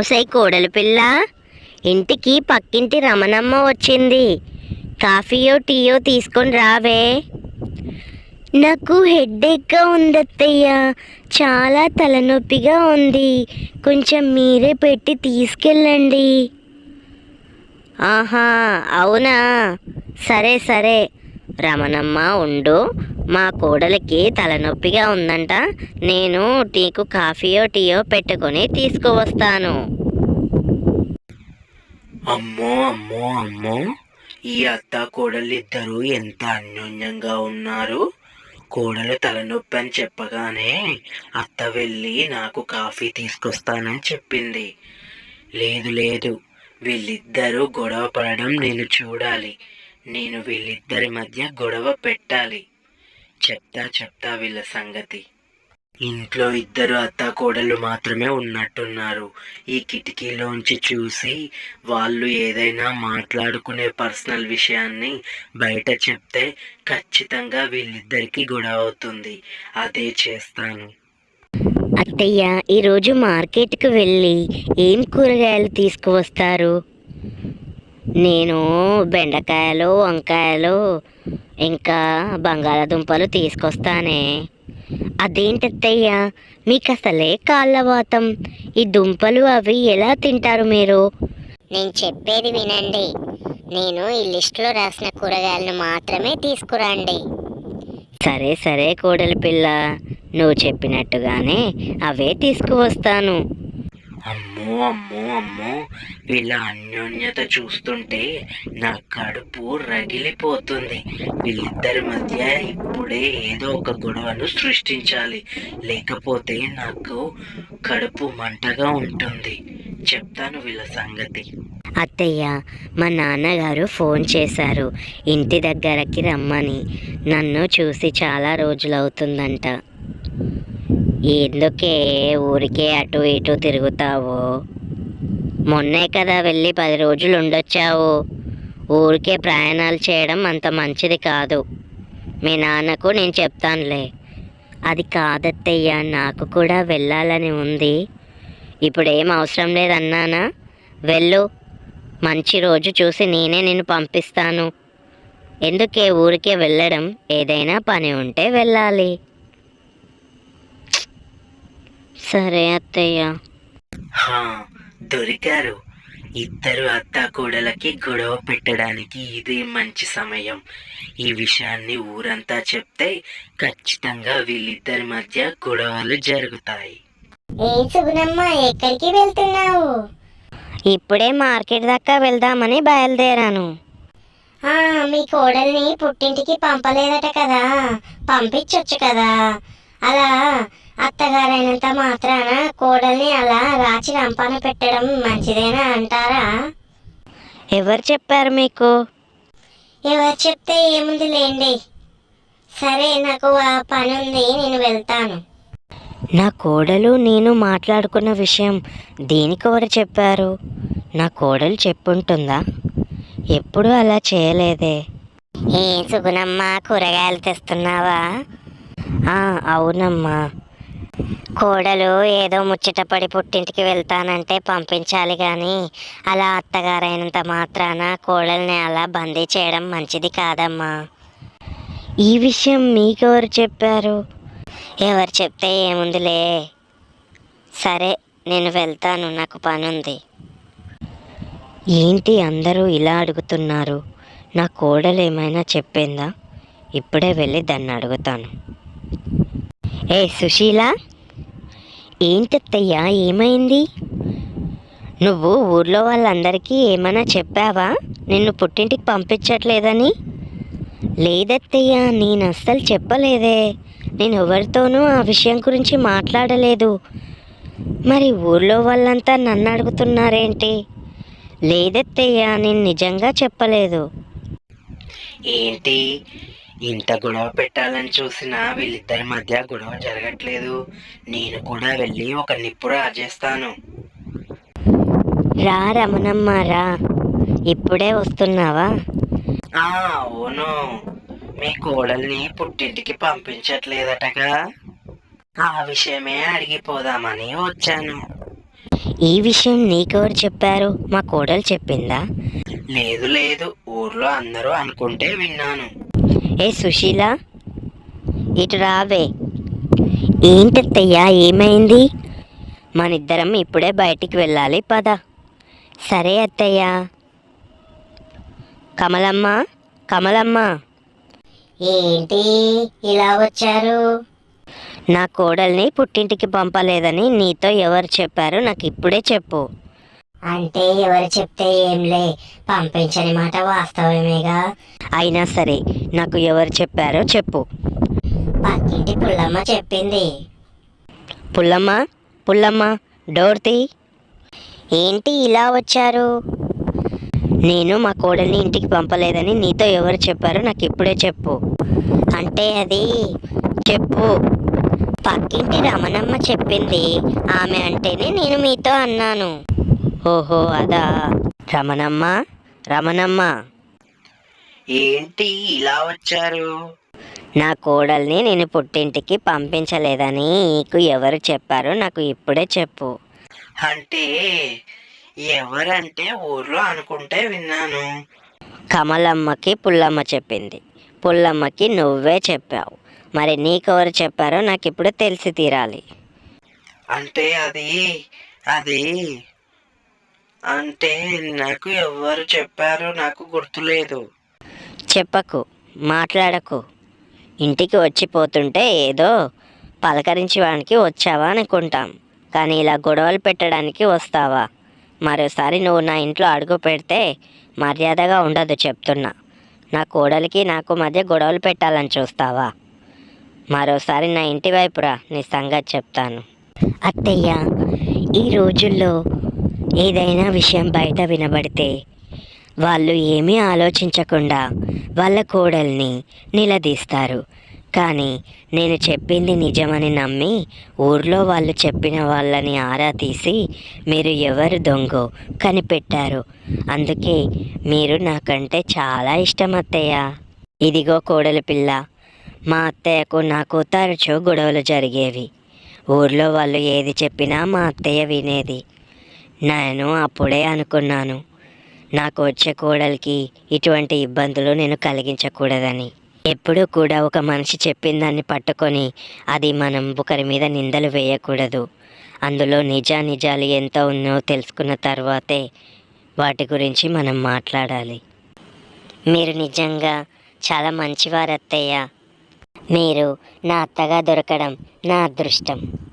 ఒసై కోడలు పిల్ల. ఇంటికి పక్కింటి రమణమ్మ వచ్చింది. కాఫీయో టీయో తీసుకొని రావే. నాకు హెడ్ఏక్గా ఉందత్తయ్య. చాలా తలనొప్పిగా ఉంది. కొంచెం మీరే పెట్టి తీసుకెళ్ళండి. ఆహా అవునా? సరే సరే. రమణమ్మ ఉండు. మా కోడలికి తలనొప్పిగా ఉందంట. నేను నీకు కాఫీయో టీయో పెట్టుకొని తీసుకువస్తాను. అమ్మో అమ్మో అమ్మో. ఈ అత్త కోడలిద్దరూ ఎంత అన్యోన్యంగా ఉన్నారు. కోడలు తలనొప్పి అని చెప్పగానే అత్త వెళ్ళి నాకు కాఫీ తీసుకొస్తానని చెప్పింది. లేదు లేదు. వీళ్ళిద్దరూ గొడవ పడడం నేను చూడాలి. నేను వీళ్ళిద్దరి మధ్య గొడవ పెట్టాలి. చెప్తా చెప్తా వీళ్ళ సంగతి. ఇంట్లో ఇద్దరు అత్త కోడలు మాత్రమే ఉన్నట్టున్నారు. ఈ కిటికీలోంచి చూసి వాళ్ళు ఏదైనా మాట్లాడుకునే పర్సనల్ విషయాన్ని బయట చెప్తే ఖచ్చితంగా వీళ్ళిద్దరికి గొడవ అవుతుంది. అదే చేస్తాను. అత్తయ్య ఈరోజు మార్కెట్కి వెళ్ళి ఏం కూరగాయలు తీసుకువస్తారు? నేను బెండకాయలు వంకాయలు ఇంకా బంగాళాదుంపలు తీసుకొస్తానే. అదేంటత్తయ్యా? మీకు అసలే కాళ్ళవాతం. ఈ దుంపలు అవి ఎలా తింటారు మీరు? నేను చెప్పేది వినండి. నేను ఈ లిస్టులో రాసిన కూరగాయలను మాత్రమే తీసుకురండి. సరే సరే కోడలి పిల్ల. నువ్వు చెప్పినట్టుగానే అవే తీసుకువస్తాను. అమ్మో అమ్మో అమ్మో. వీళ్ళ అన్యోన్యత చూస్తుంటే నా కడుపు రగిలిపోతుంది. వీళ్ళిద్దరి మధ్య ఇప్పుడే ఏదో ఒక గొడవను సృష్టించాలి. లేకపోతే నాకు కడుపు మంటగా ఉంటుంది. చెప్తాను వీళ్ళ సంగతి. అత్తయ్య మా నాన్నగారు ఫోన్ చేశారు. ఇంటి దగ్గరకి రమ్మని. నన్ను చూసి చాలా రోజులవుతుందంట. ఎందుకే ఊరికే అటు ఇటు తిరుగుతావు? మొన్నే కదా వెళ్ళి పది రోజులు ఉండొచ్చావు. ఊరికే ప్రయాణాలు చేయడం అంత మంచిది కాదు. మీ నాన్నకు నేను చెప్తానులే. అది కాదత్తయ్య నాకు కూడా వెళ్ళాలని ఉంది. ఇప్పుడు ఏం అవసరం లేదన్నానా? వెళ్ళు. మంచి రోజు చూసి నేనే నిన్ను పంపిస్తాను. ఎందుకే ఊరికే వెళ్ళడం? ఏదైనా పని ఉంటే వెళ్ళాలి. సరే అత్తయ్య. హా దొరికారు. ఇద్దరు అత్త కోడలకి గొడవ పెట్టడానికి ఇదే మంచి సమయం. ఈ విషయాన్ని ఊరంతా చెప్తే ఖచ్చితంగా వీళ్ళిద్దరి మధ్య గొడవలు జరుగుతాయి. ఏ సుగుణమ్మ ఎక్కడికి వెళ్తున్నావు? ఇప్పుడే మార్కెట్ దాకా వెళ్దామని బయలుదేరాను. మీ కోడల్ని పుట్టింటికి పంపలేదట కదా. పంపించొచ్చు కదా. అలా అత్తగారైనంత మాత్రాన కోడల్ని అలా రాచి రంపాన పెట్టడం మంచిదేనా అంటారా? ఎవరు చెప్పారు మీకు? ఎవరు చెప్తే ఏముంది లేండి సరే నాకు ఆ పని ఉంది నేను వెళ్తాను. నా కోడలు నేను మాట్లాడుకున్న విషయం దేనికెవరు చెప్పారు? నా కోడలు చెప్పుంటుందా? ఎప్పుడు అలా చేయలేదే. ఏ సుగుణమ్మ కూరగాయలు తెస్తున్నావా? అవునమ్మా. కోడలు ఏదో ముచ్చటపడి పుట్టింటికి వెళ్తానంటే పంపించాలి కానీ అలా అత్తగారైనంత మాత్రాన కోడల్ని అలా బందీ చేయడం మంచిది కాదమ్మా. ఈ విషయం మీకెవరు చెప్పారు? ఎవరు చెప్తే ఏముందిలే. సరే నేను వెళ్తాను నాకు పనుంది. ఏంటి అందరూ ఇలా అడుగుతున్నారు? నా కోడలు ఏమైనా చెప్పిందా? ఇప్పుడే వెళ్ళి దాన్ని అడుగుతాను. ఏ సుశీల? ఏంటత్తయ్యా ఏమైంది? నువ్వు ఊర్లో వాళ్ళందరికీ ఏమైనా చెప్పావా? నిన్ను పుట్టింటికి పంపించట్లేదని? లేదత్తయ్య నేను అస్సలు చెప్పలేదే. నేను ఎవరితోనూ ఆ విషయం గురించి మాట్లాడలేదు. మరి ఊర్లో వాళ్ళంతా నన్ను అడుగుతున్నారేంటి? లేదత్తయ్య నేను నిజంగా చెప్పలేదు. ఏంటి? ఇంత గొడవ పెట్టాలని చూసినా వీళ్ళిద్దరి మధ్య గొడవ జరగట్లేదు. నేను కూడా వెళ్ళి ఒక నిప్పు రాజేస్తాను. రా రమణమ్మ రా. ఇప్పుడే వస్తున్నావా? ఆ అవును. మీ కోడల్ని పుట్టింటికి పంపించట్లేదటగా? ఆ విషయమే అడిగిపోదామని వచ్చాను. ఈ విషయం నీకెవరు చెప్పారు? మా కోడలు చెప్పిందా? లేదు లేదు. ఊర్లో అందరూ అనుకుంటే విన్నాను. ఏ సుశీల ఇటు రావే. ఏంటత్తయ్యా ఏమైంది? మనిద్దరం ఇప్పుడే బయటికి వెళ్ళాలి పద. సరే అత్తయ్య. కమలమ్మ కమలమ్మ. ఏంటి ఇలా వచ్చారు? నా కోడల్ని పుట్టింటికి పంపలేదని నీతో ఎవరు చెప్పారు నాకు ఇప్పుడే చెప్పు. అంటే ఎవరు చెప్తే ఏంలే పంపించని మాట వాస్తవమేగా? అయినా సరే నాకు ఎవరు చెప్పారో చెప్పు. పక్కింటి పుల్లమ్మ చెప్పింది. పుల్లమ్మ? పుల్లమ్మ డోర్ తీ ఏంటి ఇలా వచ్చారు? నేను మా కోడల్ని ఇంటికి పంపలేదని నీతో ఎవరు చెప్పారో నాకు ఇప్పుడే చెప్పు. అంటే అది? చెప్పు. పక్కింటి రమణమ్మ చెప్పింది. ఆమె అంటేనే నేను మీతో అన్నాను. ఓహో అదా. రమణమ్మ రమణమ్మ. ఏంటి ఇలా వచ్చారు? నా కోడల్ని నేను పుట్టింటికి పంపించలేదని నీకు ఎవరు చెప్పారో నాకు ఇప్పుడే చెప్పు. అంటే ఎవరంటే ఊర్లో అనుకుంటే విన్నాను. కమలమ్మకి పుల్లమ్మ చెప్పింది. పుల్లమ్మకి నువ్వే చెప్పావు. మరి నీకెవరు చెప్పారో నాకు ఇప్పుడు తెలిసి తీరాలి. అంటే అది అది అంటే నాకు ఎవరు చెప్పారో నాకు గుర్తులేదు. చెప్పకు మాట్లాడకు. ఇంటికి వచ్చిపోతుంటే ఏదో పలకరించడానికి వచ్చావా అనుకుంటాం. కానీ ఇలా గొడవలు పెట్టడానికి వస్తావా? మరోసారి నువ్వు నా ఇంట్లో అడుగు పెడితే మర్యాదగా ఉండదు చెప్తున్నా. నా కోడలికి నాకు మధ్య గొడవలు పెట్టాలని చూస్తావా? మరోసారి నా ఇంటి వైపురా నీ సంగతి చెప్తాను. అత్తయ్య ఈ రోజుల్లో ఏదైనా విషయం బయట వినబడితే వాళ్ళు ఏమీ ఆలోచించకుండా వాళ్ళ కోడల్ని నిలదీస్తారు. కానీ నేను చెప్పింది నిజమని నమ్మి ఊర్లో వాళ్ళు చెప్పిన వాళ్ళని ఆరా తీసి మీరు ఎవరు దొంగో కనిపెట్టారు. అందుకే మీరు నాకంటే చాలా ఇష్టం అత్తయ్య. ఇదిగో కోడలి పిల్ల మా అత్తయ్యకు నాకు తరచూ గొడవలు జరిగేవి. ఊర్లో వాళ్ళు ఏది చెప్పినా మా అత్తయ్య వినేది. నేను అప్పుడే అనుకున్నాను. నాకు వచ్చే కోడలికి ఇటువంటి ఇబ్బందులు నేను కలిగించకూడదని. ఎప్పుడూ కూడా ఒక మనిషి చెప్పిన దాన్ని పట్టుకొని అది మనం ఒకరి మీద నిందలు వేయకూడదు. అందులో నిజా నిజాలు ఎంత ఉన్నో తెలుసుకున్న తర్వాతే వాటి గురించి మనం మాట్లాడాలి. మీరు నిజంగా చాలా మంచివారు అత్తయ్య మీరు నా అత్తగా దొరకడం నా అదృష్టం.